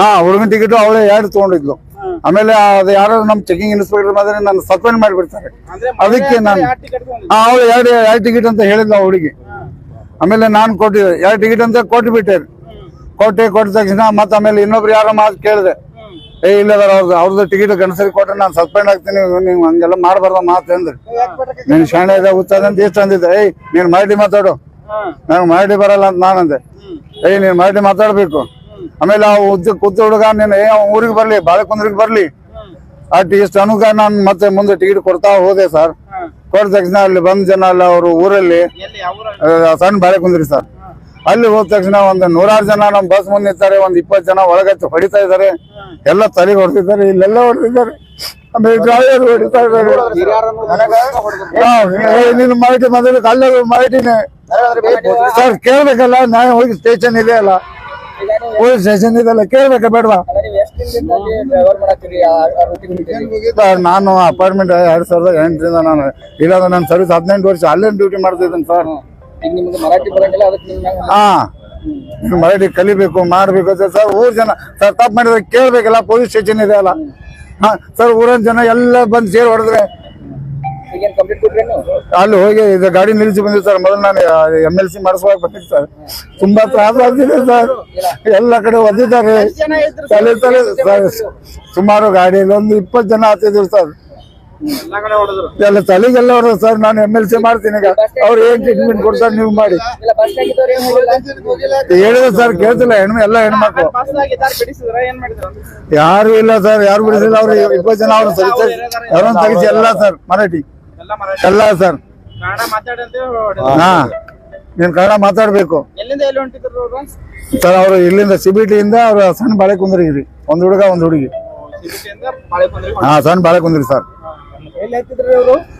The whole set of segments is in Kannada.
ಹಾ ಹುಡುಗನ ಟಿಕೆಟ್ ಅವಳು ಎರಡು ತಗೊಂಡಿದ್ಲು. ಆಮೇಲೆ ಅದು ಯಾರು ನಮ್ ಚೆಕಿಂಗ್ ಇನ್ಸ್ಪೆಕ್ಟರ್ ಮಾತ್ರ ನಾನು ಸಸ್ಪೆಂಡ್ ಮಾಡಿಬಿಡ್ತಾರೆ. ಅದಕ್ಕೆ ನಾನು ಹಾ ಅವಳು ಎರಡು ಎರಡು ಟಿಕೆಟ್ ಅಂತ ಹೇಳಿದ್ಲು ಆ ಹುಡುಗಿ. ಆಮೇಲೆ ನಾನು ಕೊಟ್ಟಿದ್ದೆ ಎರಡು ಟಿಕೆಟ್ ಅಂತ ಕೊಟ್ಟು ಬಿಟ್ಟೆ. ಕೊಟ್ಟೆ ಕೊಟ್ಟ ತಕ್ಷಣ ಮತ್ತೆ ಆಮೇಲೆ ಇನ್ನೊಬ್ರು ಯಾರೋ ಮಾತು ಕೇಳಿದೆ. ಏ ಇಲ್ಲ ಅವ್ರದ್ದು ಅವ್ರದ್ದು ಟಿಕೆಟ್ ಗಣಸರಿ ಕೊಟ್ರೆ ನಾನು ಸಸ್ಪೆಂಡ್ ಆಗ್ತೀನಿ ನೀವು ಹಂಗೆಲ್ಲ ಮಾಡಬಾರ್ದ ಮಾತು ಅಂದ್ರೆ. ನೀನು ಶಾಣೆ ಇದೆ ಉತ್ತದ ಅಂತ ಎಷ್ಟು ಅಂದಿದ್ದೆ? ಏಯ್ ನೀನು ಮಾಡಿ ಮಾತಾಡು. ನಾನು ಮಾಡಿ ಬರಲ್ಲ ಅಂತ ನಾನಂದೆ. ಏಯ್ ನೀನು ಮಾಡಿ ಮಾತಾಡ್ಬೇಕು. ಆಮೇಲೆ ಆ ಉದ್ದ ಕುದ್ದ ಹುಡುಗ ನೀನು ಏ ಊರಿಗೆ ಬರ್ಲಿ ಬಾಳೆಕುಂದ್ರಿಗೆ ಬರ್ಲಿ. ಅಟ್ ಇಷ್ಟು ಅನುಗ ನಾನು ಮತ್ತೆ ಮುಂದೆ ಟಿಕೆಟ್ ಕೊಡ್ತಾ ಹೋದೆ ಸರ್. ಕೊಟ್ಟ ತಕ್ಷಣ ಅಲ್ಲಿ ಬಂದ ಜನ ಅಲ್ಲ ಅವರು ಊರಲ್ಲಿ ಆ, ಸಣ್ಣ ಬಾಳೆ ಕುಂದ್ರಿ ಸರ್. ಅಲ್ಲಿ ಹೋದ ತಕ್ಷಣ ಒಂದು ನೂರಾರು ಜನ ನಮ್ ಬಸ್ ಮುಂದೆ ನಿಂತಾರೆ ಒಂದ್ ಇಪ್ಪತ್ತು ಜನ ಒಳಗೆ ಹೊಡಿತಾ ಇದಾರೆ ಎಲ್ಲ ತಲೆಗೆ ಹೊಡೆದಿದ್ದಾರೆ ಇಲ್ಲೆಲ್ಲ ಹೊಡೆದಿದ್ದಾರೆ. ಆಮೇಲೆ ಡ್ರೈವರ್ ಹೊಡಿತಾ ಇದ್ದಾರೆ. ನೀನು ಮಾಹಿತಿ ಮೊದಲು ಅಲ್ಲ ಮಾಹಿತಿನೇ. ಸರ್ ಕೇಳ್ಬೇಕಲ್ಲ ನಾನು ಹೋಗಿ ಸ್ಟೇಷನ್ ಇದೆ ಅಲ್ಲ. ಪೊಲೀಸ್ ಸ್ಟೇಷನ್ ಇದೆಲ್ಲ ಕೇಳ್ಬೇಕಾ ಬೇಡವಾ? ಸರ್ ನಾನು ಅಪಾರ್ಟ್ಮೆಂಟ್ ಎರಡ್ ಸಾವಿರದ ಎಂಟರಿಂದ ನಾನು ಇಲ್ಲಾಂದ್ರೆ ನನ್ನ ಸರ್ವಿಸ್ ಹದಿನೆಂಟು ವರ್ಷ ಅಲ್ಲೇ ಡ್ಯೂಟಿ ಮಾಡ್ತಿದ್ದೀನಿ ಸರ್. ಹಾ. ಮರಾಠಿ ಕಲಿಬೇಕು ಮಾಡ್ಬೇಕು ಅಂತ ಸರ್ ಊರ್ ಜನ ಸರ್ ತಪ್ಪು ಮಾಡಿದ್ರೆ ಕೇಳ್ಬೇಕಲ್ಲ ಪೊಲೀಸ್ ಸ್ಟೇಷನ್ ಇದೆ ಅಲ್ಲ. ಹಾ ಸರ್ ಊರಿನ ಜನ ಎಲ್ಲ ಬಂದು ಸೇರಿ ಹೊಡೆದ್ರೆ ಅಲ್ಲಿ ಹೋಗಿ ಇದು ಗಾಡಿ ನಿಲ್ಲಿಸಿ ಬಂದಿದ್ದು ಸರ್ ಮೊದಲು ನಾನು ಎಂ ಎಲ್ ಸಿ ಮಾಡಿಸುವಾಗ ಬಂದಿದ್ದೆ ಸರ್. ತುಂಬಾ ತ್ರಾಸ ಆಗ್ತಿದೆ ಸರ್. ಎಲ್ಲ ಕಡೆ ಒದ್ದಿದ್ದಾರೆ. ತಲೆ ತಲೆ ಸರ್, ಸುಮಾರು ಗಾಡಿಯಲ್ಲಿ ಒಂದು ಇಪ್ಪತ್ತು ಜನ ಆಗ್ತಿದ್ರು ಸರ್. ಎಲ್ಲಾ ತಲೆಗೆಲ್ಲ ಅವರು ಸರ್. ನಾನು ಎಂ ಎಲ್ ಸಿ ಮಾಡ್ತೀನಿ ಈಗ. ಅವ್ರು ಏನ್ ಟ್ರೀಟ್ಮೆಂಟ್ ಕೊಡ್ತಾರೆ ನೀವು ಮಾಡಿ. ಹೇಳಿದ್ರೆ ಸರ್ ಕೇಳ್ತಿಲ್ಲ ಹೆಣ್ಣು ಎಲ್ಲ ಹೆಣ್ಮಕ್ಳು. ಯಾರು ಇಲ್ಲ ಸರ್ ಯಾರು ಬಿಡಿಸಿಲ್ಲ. ಅವ್ರು ಇಪ್ಪತ್ತು ಜನ ಅವ್ರು ಸರಿ ತೆಗಿಸಿ ಎಲ್ಲ ಸರ್ ಮರಾಠಿ. ಎಲ್ಲ ಸರ್. ಹಾ. ನೀನ್ ಕನ್ನಡ ಮಾತಾಡ್ಬೇಕು. ಸರ್ ಅವರು ಇಲ್ಲಿಂದ ಸಿಬಿಟಿಯಿಂದ ಅವ್ರು ಸಣ್ಣ ಬಾಳೆ ಕುಂದ್ರಿಗಿರಿ ಒಂದ್ ಹುಡುಗ ಒಂದ್ ಹುಡುಗಿ. ಹಾ ಸಣ್ಣ ಬಾಳೆ ಕುಂದ್ರಿ ಸರ್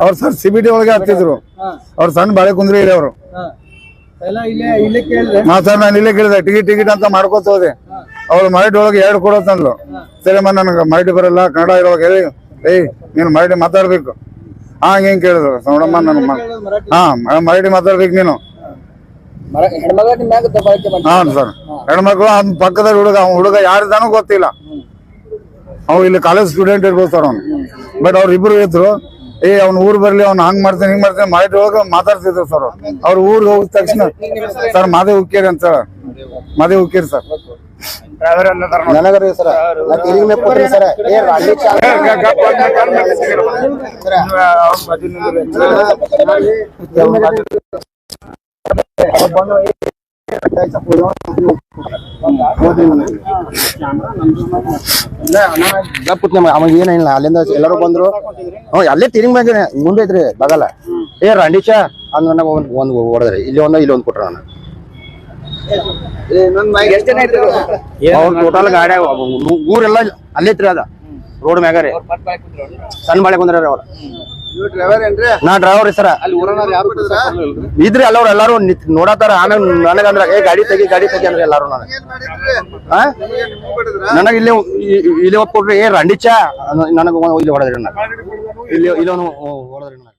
ಅವರು? ಸರ್ ಸಿಬಿಟಿ ಒಳಗೆ ಹತ್ತಿದ್ರು. ಅವ್ರು ಸಣ್ಣ ಬಾಳೆ ಕುಂದ್ರಿ ಇರಿ ಅವರು. ಹಾ. ಸರ್ ನಾನು ಇಲ್ಲೇ ಕೇಳಿದೆ. ಟಿಕೆಟ್ ಟಿಕೆಟ್ ಅಂತ ಮಾಡ್ಕೋತ ಹೋದೆ. ಅವ್ರು ಮರಾಠಿ ಒಳಗೆ ಎರಡು ಕೊಡೋತಂದ್ಲು. ಸರಿಮ್ಮ ನನಗೆ ಮರಾಠಿ ಬರಲ್ಲ ಕನ್ನಡ ಇರೋವಾಗ ಹೇಳಿ. ಏಯ್ ನೀನು ಮರಾಠಿ ಮಾತಾಡ್ಬೇಕು. ಹಾ ಹಿಂಗ್ ಕೇಳಿದ್ರು. ನೋಡಮ್ಮ ನನ್ನ ಹಾ ಮರಾಠಿ ಮಾತಾಡ್ಬೇಕು ನೀನು. ಹಾ ಸರ್. ಹೆಣ್ಮಕ್ಳು ಅವ್ನ ಪಕ್ಕದಲ್ಲಿ ಹುಡುಗ ಅವ್ನ ಹುಡುಗ ಯಾರಿದಾನು ಗೊತ್ತಿಲ್ಲ. ಅವ್ ಇಲ್ಲಿ ಕಾಲೇಜ್ ಸ್ಟೂಡೆಂಟ್ ಇರ್ಬೋದು ಸರ್ ಅವ್ನು. ಬಟ್ ಅವ್ರ ಇಬ್ರು ಇದ್ರು ಏ ಅವ್ನ ಊರ್ ಬರ್ಲಿ ಅವ್ನ ಹಂಗ್ ಮಾಡ್ತಾನೆ ಹಿಂಗ್ ಮಾಡ್ತಾನೆ ಮಾಡಿ ಒಳಗ ಮಾತಾಡ್ತಿದ್ರು ಸರ್ ಅವ್ರ. ಊರಿಗೆ ಹೋಗಿದ ತಕ್ಷಣ ಸರ್ ಮಾದೇ ಉಕ್ಕೇರಿ ಅಂತ ಮಾದೇ ಉಕ್ಕೇರಿ ಸರ್. ನನಗರಿ ಸರ ಮೇಲ್ ಕೊಟ್ರಿ ಸರ ಏ ನಮ್ಗೆ ಅವಾಗ ಏನಿಲ್ಲ ಅಲ್ಲಿಂದ ಎಲ್ಲರೂ ಬಂದ್ರು ಹ್ಞೂ ಅಲ್ಲೇ ತಿರುಗಿ ಬಂದ್ರೆ ಮುಂದೆ ಐತ್ರಿ ಬಗಲ ಏ ರಾಂಡಿಚಾ ಅಂದ್ ನನಗೆ ಒಂದ್ ಓಡದ್ರಿ ಹೊಡೆದ್ರಿ ಇಲ್ಲಿ ಒಂದು ಇಲ್ಲಿ ಒಂದು ಕೊಟ್ರ ನಾನು ಎಷ್ಟ್ ಜನ ಇದ್ರು? ಅವ್ರ ಟೋಟಲ್ ಗಾಡಿ ಊರೆಲ್ಲ ಅಲ್ಲೇ ಐತ್ರಿ ಅದ. ರೋಡ್ ಮ್ಯಾಗ ರೀ. ಸಣ್ಣ ಬಾಳೆ ಕುಂದ್ರಿ ಅವ್ರ. ನಾ ಡ್ರೈವರ್ ಸರ. ಇದ್ರಿ ಅಲ್ಲವ್ರು ಎಲ್ಲಾರು ನೋಡತಾರ ಆಮೇಲೆ ನನಗಂದ್ರ ಏ ಗಾಡಿ ತೆಗಿ ಗಾಡಿ ತೆಗಿ ಅಂದ್ರೆ ಎಲ್ಲಾರು ನನಗೆ? ನನಗೆ ಇಲ್ಲಿ ಇಲ್ಲಿ ಒತ್ತು ಕೊಡ್ರಿ ಏ ರಂಡಿಚ ನನಗೆ ಇಲ್ಲಿ ಹೊಡೆದ್ರಿ ನನಗೆ ಇಲ್ಲಿ ಇಲ್ಲಿ ಹೊಡೆದ್ರಿ ನನಗೆ